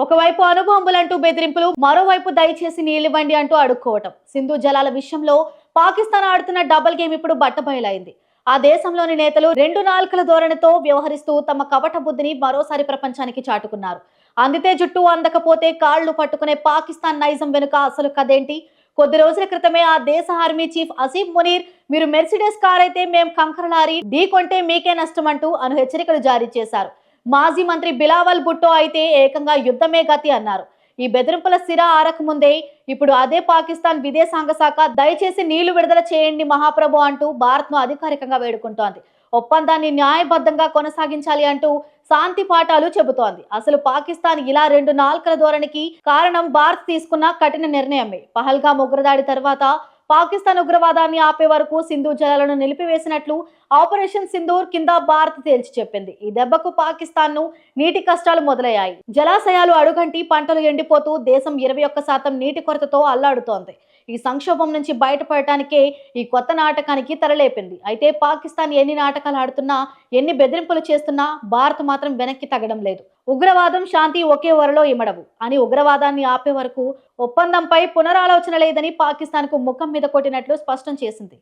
ఒకవైపు అనుబాంబులంటూ బెదిరింపులు మరోవైపు దయచేసి నీళ్ళివ్వండి అంటూ అడుక్కోవటం. సింధు జలాల విషయంలో పాకిస్తాన్ ఆడుతున్న డబుల్ గేమ్ ఇప్పుడు బట్టబయలైంది. ఆ దేశంలోని నేతలు రెండు నాలుకల ధోరణితో వ్యవహరిస్తూ తమ కపట బుద్ధిని మరోసారి ప్రపంచానికి చాటుకున్నారు. అందితే జుట్టు అందకపోతే కాళ్ళు పట్టుకునే పాకిస్తాన్ నైజం వెనుక అసలు కదేంటి కొద్ది రోజుల క్రితమే ఆ దేశ ఆర్మీ చీఫ్ అసీఫ్ మునీర్ మీరు మెర్సిడెస్ కార్ అయితే మేం కంకర లారీ ఢీ కొంటే మీకే నష్టం అంటూ అను హెచ్చరికలు జారీ చేశారు. మాజీ మంత్రి బిలావల్ భుట్టో అయితే ఏకంగా యుద్ధమే గతి అన్నారు. ఈ బెదిరింపుల స్థిర ఆరక ముందే ఇప్పుడు అదే పాకిస్తాన్ విదేశాంగ శాఖ దయచేసి నీళ్ళు విడుదల చేయండి మహాప్రభు అంటూ భారత్ను అధికారికంగా వేడుకుంటోంది. ఒప్పందాన్ని న్యాయబద్ధంగా కొనసాగించాలి అంటూ శాంతి పాఠాలు చెబుతోంది. అసలు పాకిస్తాన్ ఇలా రెండు నాల్కల ధోరణికి కారణం భారత్ తీసుకున్న కఠిన నిర్ణయమే. పహల్గా ఉగ్రదాడి తర్వాత పాకిస్తాన్ ఉగ్రవాదాన్ని ఆపే వరకు సింధు జలాలను నిలిపివేసినట్లు ఆపరేషన్ సింధూర్ కింద భారత్ తేల్చి చెప్పింది. ఈ దెబ్బకు పాకిస్తాన్ను నీటి కష్టాలు మొదలయ్యాయి. జలాశయాలు అడుగంటి పంటలు ఎండిపోతూ దేశం ఇరవై ఒక్క శాతం నీటి కొరతతో అల్లాడుతోంది. ఈ సంక్షోభం నుంచి బయటపడటానికే ఈ కొత్త నాటకానికి తెరలేపింది. అయితే పాకిస్తాన్ ఎన్ని నాటకాలు ఆడుతున్నా ఎన్ని బెదిరింపులు చేస్తున్నా భారత్ మాత్రం వెనక్కి తగ్గడం లేదు. ఉగ్రవాదం శాంతి ఒకే వరలో ఇమడవు. అని ఉగ్రవాదాన్ని ఆపే వరకు ఒప్పందంపై పునరాలోచన లేదని పాకిస్తాన్కు ముఖం మీద కొట్టినట్లు స్పష్టం చేసింది.